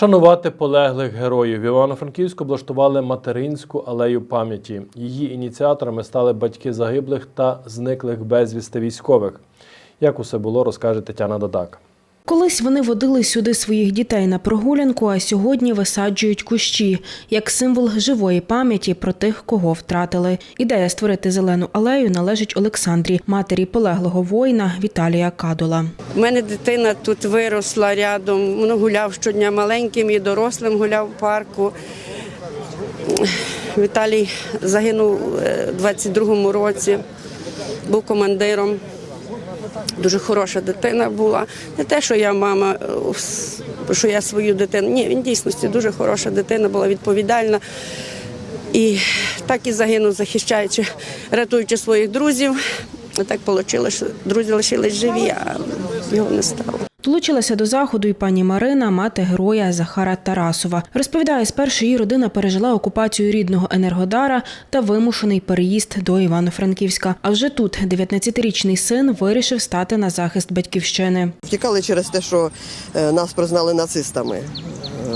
Вшанувати полеглих героїв Івано-Франківську облаштували материнську алею пам'яті. Її ініціаторами стали батьки загиблих та зниклих безвісти військових. Як усе було, розкаже Тетяна Дадак. Колись вони водили сюди своїх дітей на прогулянку, а сьогодні висаджують кущі як символ живої пам'яті про тих, кого втратили. Ідея створити зелену алею належить Олександрі, матері полеглого воїна Віталія Кадола. У мене дитина тут виросла рядом, воно гуляв щодня маленьким і дорослим гуляв в парку. Віталій загинув е, у 22-му році, був командиром. Дуже хороша дитина була. Не те, що я мама, е, що я свою дитину. Ні, він дійсності дуже хороша дитина, була відповідальна. І так і загинув, захищаючи, рятуючи своїх друзів. Так вийшло, що друзі лишились живі, а його не стало. Долучилася до заходу і пані Марина, мати героя Захара Тарасова. Розповідає, спершу її родина пережила окупацію рідного Енергодара та вимушений переїзд до Івано-Франківська. А вже тут 19-річний син вирішив стати на захист батьківщини. Втікали через те, що е, нас признали нацистами.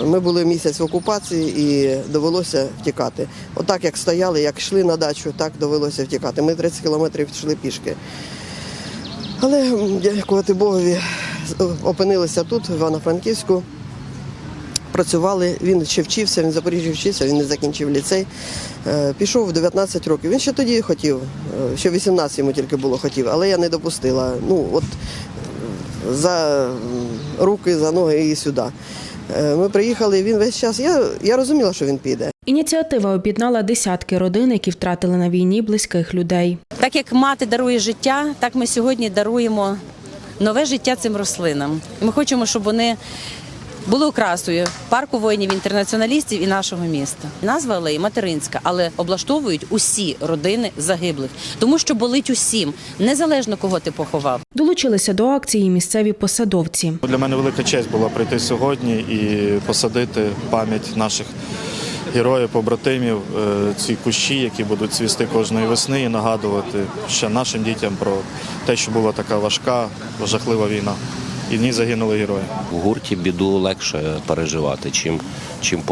Е, Ми були місяць в окупації і довелося втікати. Отак як стояли, як йшли на дачу, так довелося втікати. Ми 30 кілометрів йшли пішки. Але дякувати Богові, опинилися тут, в Івано-Франківську. Працювали, він ще вчився, він в Запоріжжі вчився, він не закінчив ліцей. Е, Пішов в 19 років. Він ще тоді хотів, е, ще 18 йому тільки було хотів, але я не допустила. Ну, от за руки, за ноги і сюди. Е, Ми приїхали, він весь час. Я, я розуміла, що він піде. Ініціатива об'єднала десятки родин, які втратили на війні близьких людей. Так як мати дарує життя, так ми сьогодні даруємо нове життя цим рослинам. І ми хочемо, щоб вони були окрасою парку воїнів-інтернаціоналістів і нашого міста. Назва алеї материнська, але облаштовують усі родини загиблих, тому що болить усім, незалежно кого ти поховав. Долучилися до акції місцеві посадовці. Для мене велика честь була прийти сьогодні і посадити пам'ять наших героїв, побратимів, е, ці кущі, які будуть цвісти кожної весни, і нагадувати ще нашим дітям про те, що була така важка, жахлива війна. І в ній загинули герої. У гурті біду легше переживати, чим, чим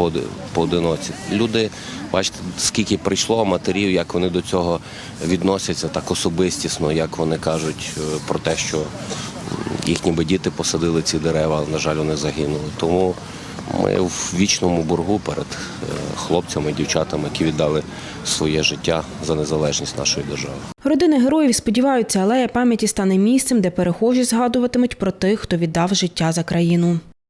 поодиноці. Люди, бачите, скільки прийшло матерів, як вони до цього відносяться так особистісно, як вони кажуть е, про те, що м, їхні діти посадили ці дерева, але, на жаль, вони загинули. Тому ми в вічному боргу перед е, хлопцями і дівчатами, які віддали своє життя за незалежність нашої держави. Родини героїв сподіваються, алея пам'яті стане місцем, де перехожі згадуватимуть про тих, хто віддав життя за країну.